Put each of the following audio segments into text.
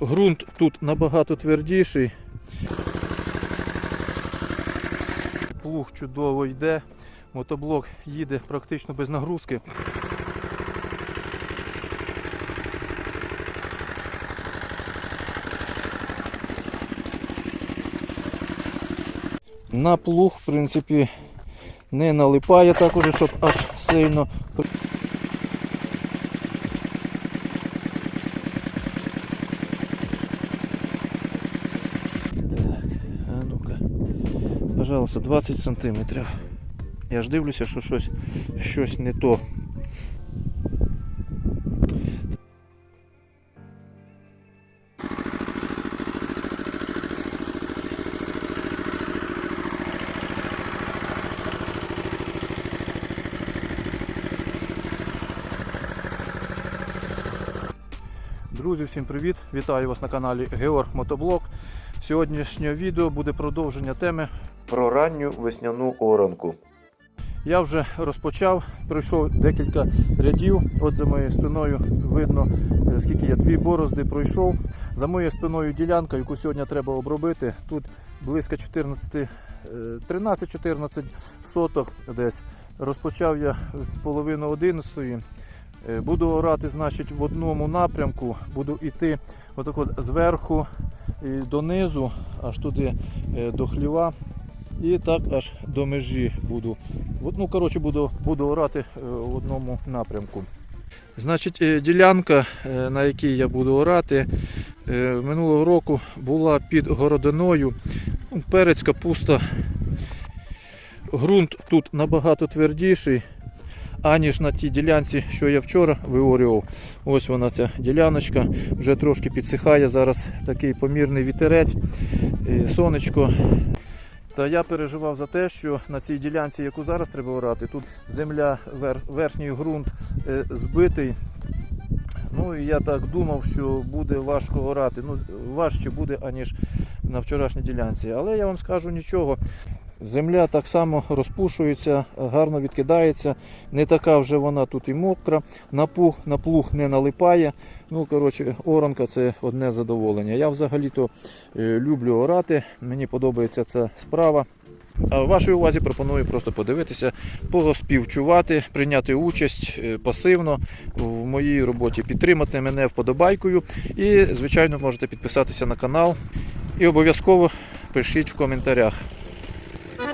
Грунт тут набагато твердіший. Плуг чудово йде. Мотоблок їде практично без нагрузки. На плуг, в принципі, не налипає так уже, щоб аж сильно. Так, а ну-ка. Пожалуйста, 20 сантиметрів. Я ж дивлюся, що щось, щось не то. Друзі, всім привіт! Вітаю вас на каналі Георг Мотоблок. Сьогоднішнє відео буде продовження теми про ранню весняну оранку. Я вже розпочав, пройшов декілька рядів. От за моєю спиною видно, е, скільки я дві борозди пройшов. За моєю спиною ділянка, яку сьогодні треба обробити. Тут близько 14, е, 13-14 соток десь. Розпочав я половину 11. Е, Буду орати, значить, в одному напрямку, буду йти отак от зверху і донизу, аж туди е, до хліва. І так аж до межі буду. Ну, коротше, буду, буду орати е, в одному напрямку. Значить, е, ділянка, на якій я буду орати, минулого року була під городиною. Перець, капуста. Грунт тут набагато твердіший, аніж на тій ділянці, що я вчора виорював. Ось вона ця діляночка, вже трошки підсихає. Зараз такий помірний вітерець, сонечко. Та я переживав за те, що на цій ділянці, яку зараз треба орати, тут земля, верхній ґрунт е, збитий. Ну і я так думав, що буде важко орати. Ну, важче буде, аніж на вчорашній ділянці. Але я вам скажу нічого. Земля так само розпушується, гарно відкидається. Не така вже вона тут і мокра. На плуг, на плуг не налипає. Ну, коротше, оранка це одне задоволення. Я взагалі-то е, люблю орати, мені подобається ця справа. А вашій увазі пропоную просто подивитися, поспівчувати, прийняти участь е, пасивно в моїй роботі, підтримати мене вподобайкою. І, звичайно, можете підписатися на канал. І обов'язково пишіть в коментарях.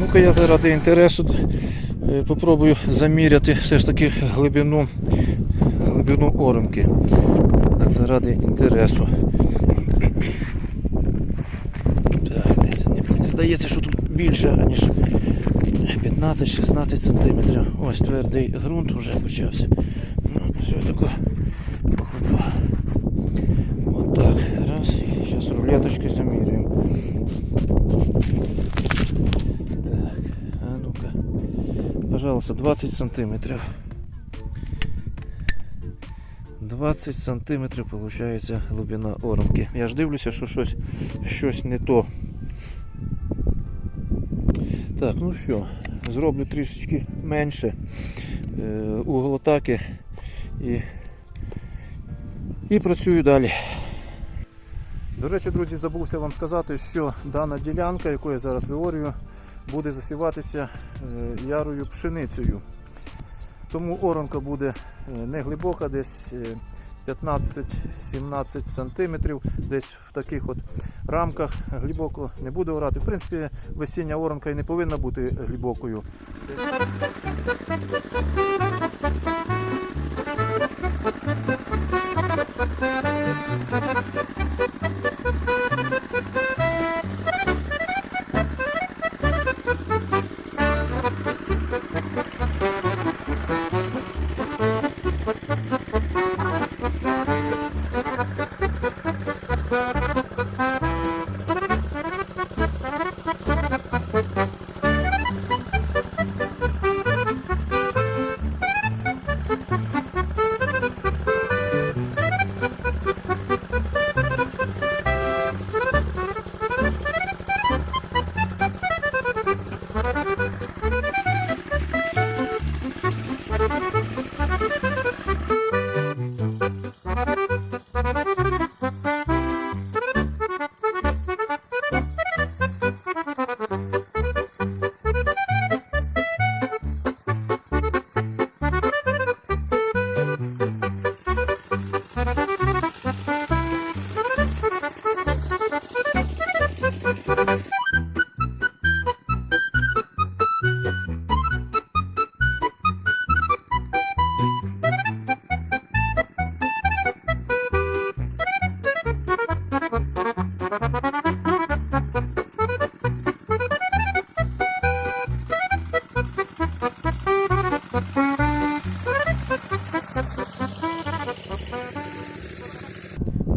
Ну-ка я заради інтересу е, попробую заміряти все ж таки глибину, глибину оранки. Так, заради інтересу. Так? Мені здається, що тут більше, ніж 15-16 см. Ось твердий ґрунт вже почався. Ну, все таке. Опа. От так. Раз. Зараз рулеточкою заміряємо. Так, а ну-ка. Пожалуйста, 20 сантиметрів. 20 сантиметрів виходить глибина оранки. Я ж дивлюся, що щось, щось не то. Так, ну що, зроблю трішечки менше е, угол атаки і, і працюю далі. До речі, друзі, забувся вам сказати, що дана ділянка, яку я зараз виорюю, буде засіватися е, ярою пшеницею. Тому оронка буде е, не глибока, десь е, 15-17 см, десь в таких от рамках глибоко не буде орати. В принципі, весіння оронка і не повинна бути глибокою.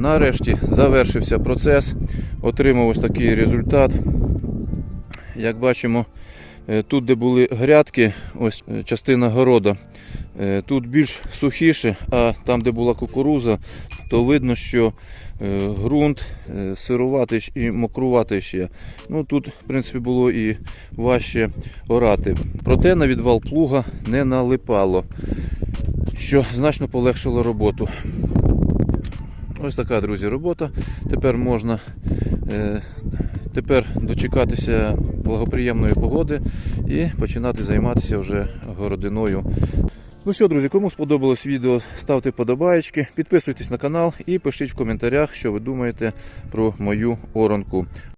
Нарешті завершився процес, отримав ось такий результат. Як бачимо, е, тут, де були грядки, ось е, частина города, е, тут більш сухіше, а там, де була кукуруза, то видно, що ґрунт сируватий і мокруватий ще. Ну, тут, в принципі, було і важче орати. Проте на відвал плуга не налипало, що значно полегшило роботу. Ось така, друзі, робота. Тепер можна е, тепер дочекатися благоприємної погоди і починати займатися вже городиною. Ну що, друзі, кому сподобалось відео, ставте подобаєчки, підписуйтесь на канал і пишіть в коментарях, що ви думаєте про мою оронку.